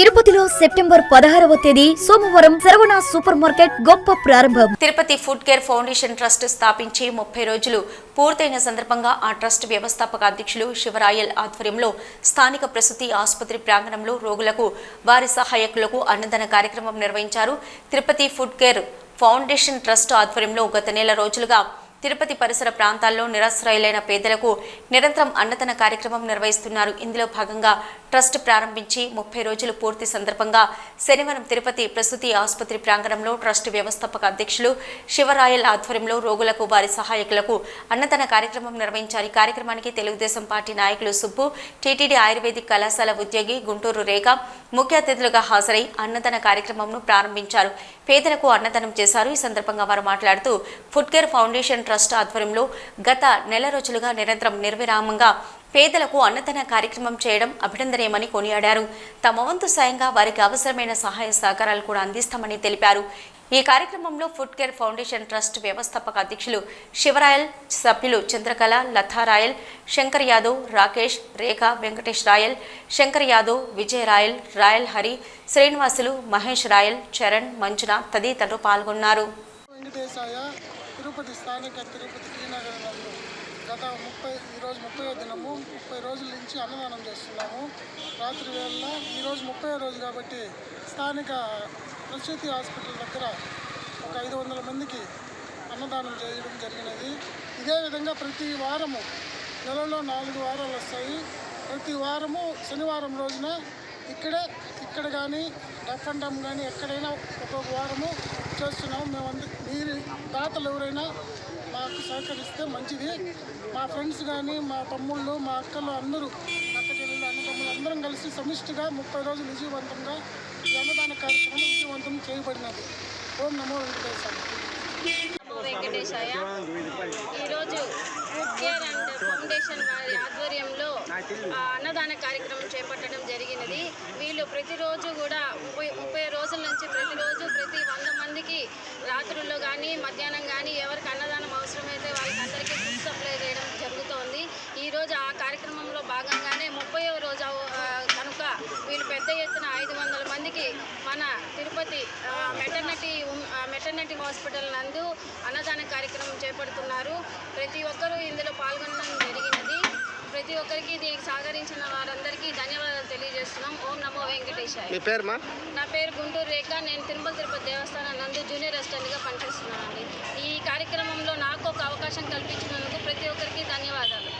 తిరుపతిలో సెప్టెంబర్ పదహారవ తేదీ సోమవారం శరవణ సూపర్ మార్కెట్ గొప్ప ప్రారంభం. Tirupati food care foundation trust స్థాపించి ముప్పై రోజులు పూర్తయిన సందర్భంగా ఆ ట్రస్ట్ వ్యవస్థాపక అధ్యక్షులు శివరాయల్ ఆధ్వర్యంలో స్థానిక ప్రసూతి ఆసుపత్రి ప్రాంగణంలో రోగులకు వారి సహాయకులకు అన్నదాన కార్యక్రమం నిర్వహించారు. Tirupati food care foundation trust ఆధ్వర్యంలో గత నెల రోజులుగా తిరుపతి పరిసర ప్రాంతాల్లో నిరాశ్రయులైన పేదలకు నిరంతరం అన్నదాన కార్యక్రమం నిర్వహిస్తున్నారు. ఇందులో భాగంగా ట్రస్ట్ ప్రారంభించి ముప్పై రోజులు పూర్తి సందర్భంగా శనివారం తిరుపతి ప్రసూతి ఆసుపత్రి ప్రాంగణంలో ట్రస్ట్ వ్యవస్థాపక అధ్యక్షులు శివరాయల్ ఆధ్వర్యంలో రోగులకు వారి సహాయకులకు అన్నదాన కార్యక్రమం నిర్వహించారు. ఈ కార్యక్రమానికి తెలుగుదేశం పార్టీ నాయకులు సుబ్బు టీటీడీ ఆయుర్వేదిక్ కళాశాల ఉద్యోగి గుంటూరు రేఖ ముఖ్య అతిథులుగా హాజరై అన్నదాన కార్యక్రమంను ప్రారంభించారు. పేదలకు అన్నదానం చేశారు. ఈ సందర్భంగా వారు మాట్లాడుతూ ఫుడ్ కేర్ ఫౌండేషన్ ట్రస్ట్ ఆధ్వర్యంలో గత నెల రోజులుగా నిరంతరం నిర్విరామంగా పేదలకు అన్నదాన కార్యక్రమం చేయడం అభినందనీయమని కొనియాడారు. తమ వంతు సాయంగా వారికి అవసరమైన సహాయ సహకారాలు కూడా అందిస్తామని తెలిపారు. ఈ కార్యక్రమంలో ఫుడ్ కేర్ ఫౌండేషన్ ట్రస్ట్ వ్యవస్థాపక అధ్యక్షులు శివరాయల్ సభ్యులు చంద్రకళ లతా రాయల్ శంకర్ యాదవ్ రాకేష్ రేఖ వెంకటేష్ రాయల్ శంకర్ యాదవ్ విజయ్ రాయల్ రాయల్ హరి శ్రీనివాసులు మహేష్ రాయల్ చరణ్ మంజున తదితరులు పాల్గొన్నారు. తిరుపతి స్థానిక తిరుపతి టీనగర్ నందు గత ముప్పై ఈరోజు ముప్పై దినము ముప్పై రోజుల నుంచి అన్నదానం చేస్తున్నాము. రాత్రి వేళ ఈరోజు ముప్పై రోజు కాబట్టి స్థానిక ప్రసూతి హాస్పిటల్ దగ్గర ఒక ఐదు వందల మందికి అన్నదానం చేయడం జరిగినది. ఇదే విధంగా ప్రతి వారము నెలలో నాలుగు వారాలు వస్తాయి. ప్రతి వారము శనివారం రోజున ఇక్కడే ఇక్కడ కానీ డఫ్ అండ్ డమ్ కానీ ఎక్కడైనా ఒక్కొక్క వారము చేస్తున్నాము. మేము మీరు దాతలు ఎవరైనా మాకు సహకరిస్తే మంచిది. మా ఫ్రెండ్స్ కానీ మా తమ్ముళ్ళు మా అక్కలు అందరూ అక్క చెల్లెలు అన్నదమ్ములు అందరం కలిసి సమిష్టిగా ముప్పై రోజులు విజయవంతంగా ఈ అన్నదాన కార్యక్రమం విజయవంతం చేయబడినది. ఓం నమో వెంకటేశ్వర వెంకటేశాయ. ఈరోజు కేర్ అండ్ ఫౌండేషన్ వారి ఆధ్వర్యంలో ఆ, అన్నదాన కార్యక్రమం చేపట్టడం జరిగినది. వీళ్ళు ప్రతిరోజు కూడా ముప్పై ముప్పై రోజుల నుంచి ప్రతిరోజు ప్రతి వంద మందికి రాత్రుల్లో కానీ మధ్యాహ్నం కానీ ఎవరికి అన్నదానం అవసరమైతే వాళ్ళకి అందరికీ ఫుడ్ సప్లై చేయడం జరుగుతోంది. ఈరోజు ఆ కార్యక్రమంలో భాగంగానే ముప్పైవ రోజు అవ- ఆ, కనుక వీళ్ళు పెద్ద ఎత్తున ఐదు వందల మందికి మన తిరుపతి మెటర్నిటీ మెటర్నిటీ హాస్పిటల్ నందు అన్నదాన కార్యక్రమం చేపడుతున్నారు. ప్రతి ఒక్కరూ ఇందులో పాల్గొనడం జరిగినది. ప్రతి ఒక్కరికి దీనికి సహకరించిన వారందరికీ ధన్యవాదాలు తెలియజేస్తున్నాం. ఓం నమో వెంకటేశాయ. మీ పేరుమా నా పేరు గుంటూరు రేఖ. నేను తిరుమల తిరుపతి దేవస్థానం నందు జూనియర్ అసిస్టెంట్గా పనిచేస్తున్నానండి. ఈ కార్యక్రమంలో నాకు ఒక అవకాశం కల్పించినందుకు ప్రతి ఒక్కరికి ధన్యవాదాలు.